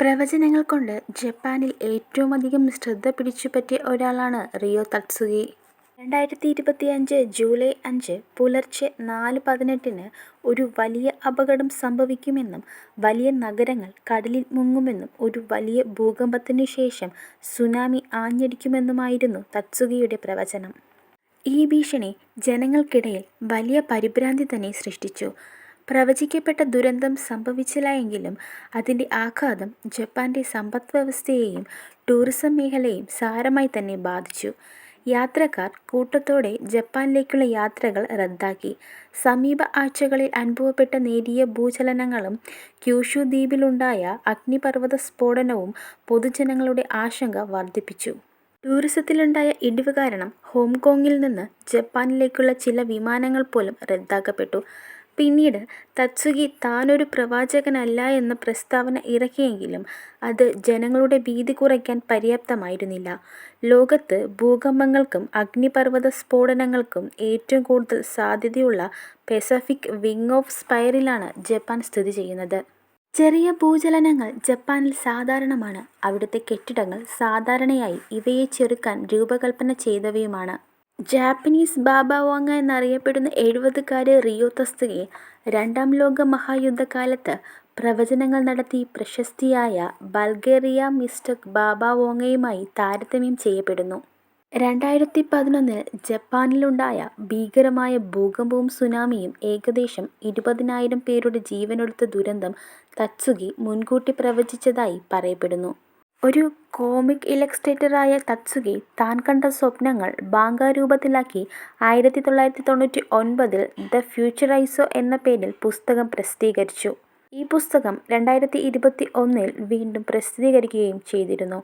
പ്രവചനങ്ങൾ കൊണ്ട് ജപ്പാനിൽ ഏറ്റവുമധികം ശ്രദ്ധ പിടിച്ചുപറ്റിയ ഒരാളാണ് റിയോ തത്സുകി രണ്ടായിരത്തി ഇരുപത്തിയഞ്ച് ജൂലൈ അഞ്ച് പുലർച്ചെ നാല് പതിനെട്ടിന് ഒരു വലിയ അപകടം സംഭവിക്കുമെന്നും വലിയ നഗരങ്ങൾ കടലിൽ മുങ്ങുമെന്നും ഒരു വലിയ ഭൂകമ്പത്തിനു ശേഷം സുനാമി ആഞ്ഞടിക്കുമെന്നുമായിരുന്നു തത്സുകിയുടെ പ്രവചനം. ഈ ഭീഷണി ജനങ്ങൾക്കിടയിൽ വലിയ പരിഭ്രാന്തി തന്നെ സൃഷ്ടിച്ചു. പ്രവചിക്കപ്പെട്ട ദുരന്തം സംഭവിച്ചില്ല എങ്കിലും അതിന്റെ ആഘാതം ജപ്പാന്റെ സമ്പദ്വ്യവസ്ഥയെയും ടൂറിസം മേഖലയെയും സാരമായി തന്നെ ബാധിച്ചു. യാത്രക്കാർ കൂട്ടത്തോടെ ജപ്പാനിലേക്കുള്ള യാത്രകൾ റദ്ദാക്കി. സമീപ ആഴ്ചകളിൽ അനുഭവപ്പെട്ട നേരിയ ഭൂചലനങ്ങളും ക്യൂഷു ദ്വീപിലുണ്ടായ അഗ്നിപർവത സ്ഫോടനവും പൊതുജനങ്ങളുടെ ആശങ്ക വർദ്ധിപ്പിച്ചു ടൂറിസത്തിലുണ്ടായ ഇടിവ് കാരണം ഹോങ്കോങ്ങിൽ നിന്ന് ജപ്പാനിലേക്കുള്ള ചില വിമാനങ്ങൾ പോലും റദ്ദാക്കപ്പെട്ടു. പിന്നീട് തത്സുഗി താനൊരു പ്രവാചകനല്ല എന്ന പ്രസ്താവന ഇറക്കിയെങ്കിലും അത് ജനങ്ങളുടെ ഭീതി കുറയ്ക്കാൻ പര്യാപ്തമായിരുന്നില്ല. ലോകത്ത് ഭൂകമ്പങ്ങൾക്കും അഗ്നിപർവത സ്ഫോടനങ്ങൾക്കും ഏറ്റവും കൂടുതൽ സാധ്യതയുള്ള പെസഫിക് വിങ് ഓഫ് സ്പൈറിലാണ് ജപ്പാൻ സ്ഥിതി ചെയ്യുന്നത്. ചെറിയ ഭൂചലനങ്ങൾ ജപ്പാനിൽ സാധാരണമാണ്. അവിടുത്തെ കെട്ടിടങ്ങൾ സാധാരണയായി ഇവയെ ചെറുക്കാൻ രൂപകൽപ്പന ചെയ്തവയുമാണ്. ജാപ്പനീസ് ബാബ വാങ്ങ എന്നറിയപ്പെടുന്ന എഴുപതുകാരി റിയോ തത്സുഗി രണ്ടാം ലോക മഹായുദ്ധകാലത്ത് പ്രവചനങ്ങൾ നടത്തി പ്രശസ്തിയായ ബൾഗേറിയ മിസ്റ്റർ ബാബ വോങ്ങയുമായി താരതമ്യം ചെയ്യപ്പെടുന്നു. രണ്ടായിരത്തി പതിനൊന്നിൽ ജപ്പാനിലുണ്ടായ ഭീകരമായ ഭൂകമ്പവും സുനാമിയും ഏകദേശം ഇരുപതിനായിരം പേരുടെ ജീവനൊടുത്ത ദുരന്തം തത്സുഗി മുൻകൂട്ടി പ്രവചിച്ചതായി പറയപ്പെടുന്നു. ഒരു കോമിക് ഇലസ്ട്രേറ്ററായ തത്സുകി താൻ കണ്ട സ്വപ്നങ്ങൾ ബാങ്കാ രൂപത്തിലാക്കി ആയിരത്തി തൊള്ളായിരത്തി തൊണ്ണൂറ്റി ഒൻപതിൽ ദ ഫ്യൂച്ചറൈസോ എന്ന പേരിൽ പുസ്തകം പ്രസിദ്ധീകരിച്ചു. ഈ പുസ്തകം രണ്ടായിരത്തി ഇരുപത്തിയൊന്നിൽ വീണ്ടും പ്രസിദ്ധീകരിക്കുകയും ചെയ്തിരുന്നു.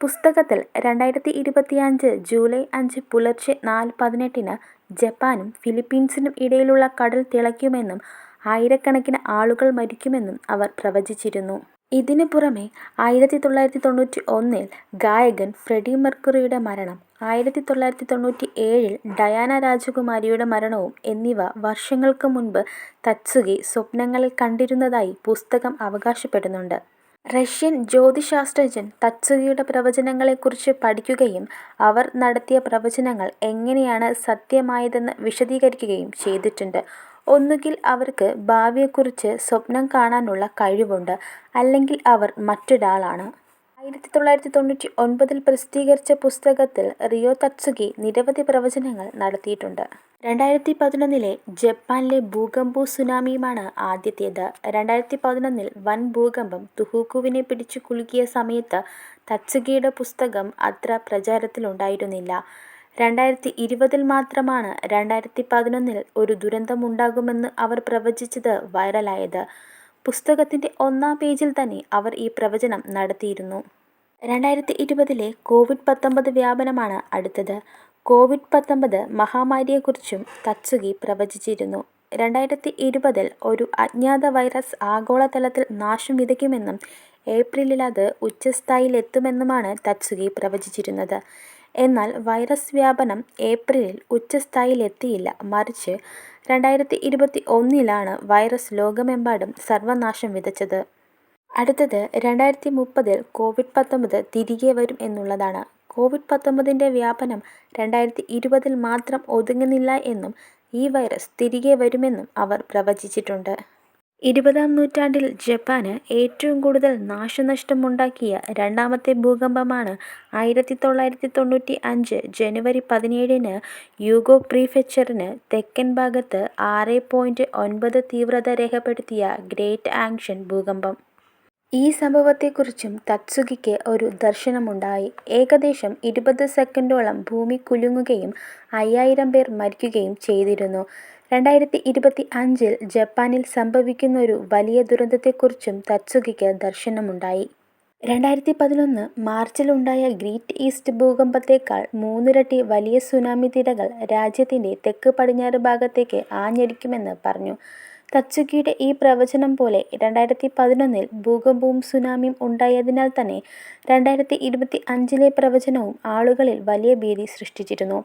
പുസ്തകത്തിൽ രണ്ടായിരത്തി ഇരുപത്തിയഞ്ച് ജൂലൈ അഞ്ച് പുലർച്ചെ നാല് പതിനെട്ടിന് ജപ്പാനും ഫിലിപ്പീൻസിനും ഇടയിലുള്ള കടൽ തിളയ്ക്കുമെന്നും ആയിരക്കണക്കിന് ആളുകൾ മരിക്കുമെന്നും അവർ പ്രവചിച്ചിരുന്നു. ഇതിന് പുറമെ ആയിരത്തി തൊള്ളായിരത്തി തൊണ്ണൂറ്റി ഒന്നിൽ ഗായകൻ ഫ്രെഡി മെർക്കുറിയുടെ മരണം, ആയിരത്തി തൊള്ളായിരത്തി തൊണ്ണൂറ്റി ഏഴിൽ ഡയാന രാജകുമാരിയുടെ മരണവും എന്നിവ വർഷങ്ങൾക്ക് മുൻപ് തത്സുകി സ്വപ്നങ്ങളിൽ കണ്ടിരുന്നതായി പുസ്തകം അവകാശപ്പെടുന്നുണ്ട്. റഷ്യൻ ജ്യോതിശാസ്ത്രജ്ഞൻ തത്സുകിയുടെ പ്രവചനങ്ങളെക്കുറിച്ച് പഠിക്കുകയും അവർ നടത്തിയ പ്രവചനങ്ങൾ എങ്ങനെയാണ് സത്യമായതെന്ന് വിശദീകരിക്കുകയും ചെയ്തിട്ടുണ്ട്. ഒന്നുകിൽ അവർക്ക് ഭാവിയെക്കുറിച്ച് സ്വപ്നം കാണാനുള്ള കഴിവുണ്ട്, അല്ലെങ്കിൽ അവർ മറ്റൊരാളാണ്. ആയിരത്തി തൊള്ളായിരത്തി തൊണ്ണൂറ്റി ഒൻപതിൽ പ്രസിദ്ധീകരിച്ച പുസ്തകത്തിൽ റിയോ തത്സുകി നിരവധി പ്രവചനങ്ങൾ നടത്തിയിട്ടുണ്ട്. രണ്ടായിരത്തി പതിനൊന്നിലെ ജപ്പാനിലെ ഭൂകമ്പു സുനാമിയുമാണ് ആദ്യത്തേത്. രണ്ടായിരത്തി പതിനൊന്നിൽ വൻ ഭൂകമ്പം തുഹൂക്കുവിനെ പിടിച്ചു കുലുക്കിയ സമയത്ത് തത്സുഗിയുടെ പുസ്തകം അത്ര പ്രചാരത്തിലുണ്ടായിരുന്നില്ല. രണ്ടായിരത്തി ഇരുപതിൽ മാത്രമാണ് രണ്ടായിരത്തി പതിനൊന്നിൽ ഒരു ദുരന്തമുണ്ടാകുമെന്ന് അവർ പ്രവചിച്ചത് വൈറലായത്. പുസ്തകത്തിന്റെ ഒന്നാം പേജിൽ തന്നെ അവർ ഈ പ്രവചനം നടത്തിയിരുന്നു. രണ്ടായിരത്തി ഇരുപതിലെ കോവിഡ് പത്തൊമ്പത് വ്യാപനമാണ് അടുത്തത്. കോവിഡ് പത്തൊമ്പത് മഹാമാരിയെക്കുറിച്ചും തത്സുകി പ്രവചിച്ചിരുന്നു. രണ്ടായിരത്തി ഇരുപതിൽ ഒരു അജ്ഞാത വൈറസ് ആഗോളതലത്തിൽ നാശം വിതയ്ക്കുമെന്നും ഏപ്രിലിൽ അത് ഉച്ചസ്ഥായിലെത്തുമെന്നുമാണ് തത്സുകി പ്രവചിച്ചിരുന്നത്. എന്നാൽ വൈറസ് വ്യാപനം ഏപ്രിലിൽ ഉച്ചസ്ഥായിയിലെത്തിയില്ല. മറിച്ച് രണ്ടായിരത്തി ഇരുപത്തി ഒന്നിലാണ് വൈറസ് ലോകമെമ്പാടും സർവനാശം വിതച്ചത്. അടുത്തത് രണ്ടായിരത്തി മുപ്പതിൽ കോവിഡ് പത്തൊമ്പത് തിരികെ വരും എന്നുള്ളതാണ്. കോവിഡ് പത്തൊമ്പതിന്റെ വ്യാപനം രണ്ടായിരത്തി ഇരുപതിൽ മാത്രം ഒതുങ്ങുന്നില്ല എന്നും ഈ വൈറസ് തിരികെ വരുമെന്നും അവർ പ്രവചിച്ചിട്ടുണ്ട്. ഇരുപതാം നൂറ്റാണ്ടിൽ ജപ്പാന് ഏറ്റവും കൂടുതൽ നാശനഷ്ടമുണ്ടാക്കിയ രണ്ടാമത്തെ ഭൂകമ്പമാണ് ആയിരത്തി തൊള്ളായിരത്തി തൊണ്ണൂറ്റി അഞ്ച് ജനുവരി പതിനേഴിന് യൂഗോ പ്രീഫെക്ചറിന് തെക്കൻ ഭാഗത്ത് ആറ് പോയിന്റ് ഒൻപത് തീവ്രത രേഖപ്പെടുത്തിയ ഗ്രേറ്റ് ആങ്ഷൻ ഭൂകമ്പം. ഈ സംഭവത്തെക്കുറിച്ചും തത്സുഗിക്ക് ഒരു ദർശനമുണ്ടായി. ഏകദേശം ഇരുപത് സെക്കൻഡോളം ഭൂമി കുലുങ്ങുകയും അയ്യായിരം പേർ മരിക്കുകയും ചെയ്തിരുന്നു. രണ്ടായിരത്തി ഇരുപത്തി അഞ്ചിൽ ജപ്പാനിൽ സംഭവിക്കുന്നൊരു വലിയ ദുരന്തത്തെക്കുറിച്ചും തത്സുഗിക്ക് ദർശനമുണ്ടായി. രണ്ടായിരത്തി പതിനൊന്ന് മാർച്ചിലുണ്ടായ ഗ്രേറ്റ് ഈസ്റ്റ് ഭൂകമ്പത്തേക്കാൾ മൂന്നിരട്ടി വലിയ സുനാമി തിരകൾ രാജ്യത്തിന്റെ തെക്ക് പടിഞ്ഞാറ് ഭാഗത്തേക്ക് ആഞ്ഞടിക്കുമെന്ന് പറഞ്ഞു. തത്സുഗിയുടെ ഈ പ്രവചനം പോലെ രണ്ടായിരത്തി പതിനൊന്നിൽ ഭൂകമ്പവും സുനാമിയും ഉണ്ടായതിനാൽ തന്നെ രണ്ടായിരത്തി ഇരുപത്തി അഞ്ചിലെ പ്രവചനവും ആളുകളിൽ വലിയ ഭീതി സൃഷ്ടിച്ചിരുന്നു.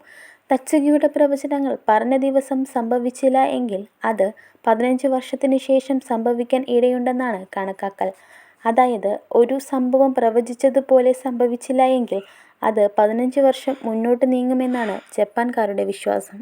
തച്ചുകിയുടെ പ്രവചനങ്ങൾ പറഞ്ഞ ദിവസം സംഭവിച്ചില്ല എങ്കിൽ അത് പതിനഞ്ച് വർഷത്തിന് ശേഷം സംഭവിക്കാൻ ഇടയുണ്ടെന്നാണ് കണക്കാക്കൽ. അതായത് ഒരു സംഭവം പ്രവചിച്ചതുപോലെ സംഭവിച്ചില്ല എങ്കിൽ അത് പതിനഞ്ച് വർഷം മുന്നോട്ട് നീങ്ങുമെന്നാണ് ജപ്പാൻകാരുടെ വിശ്വാസം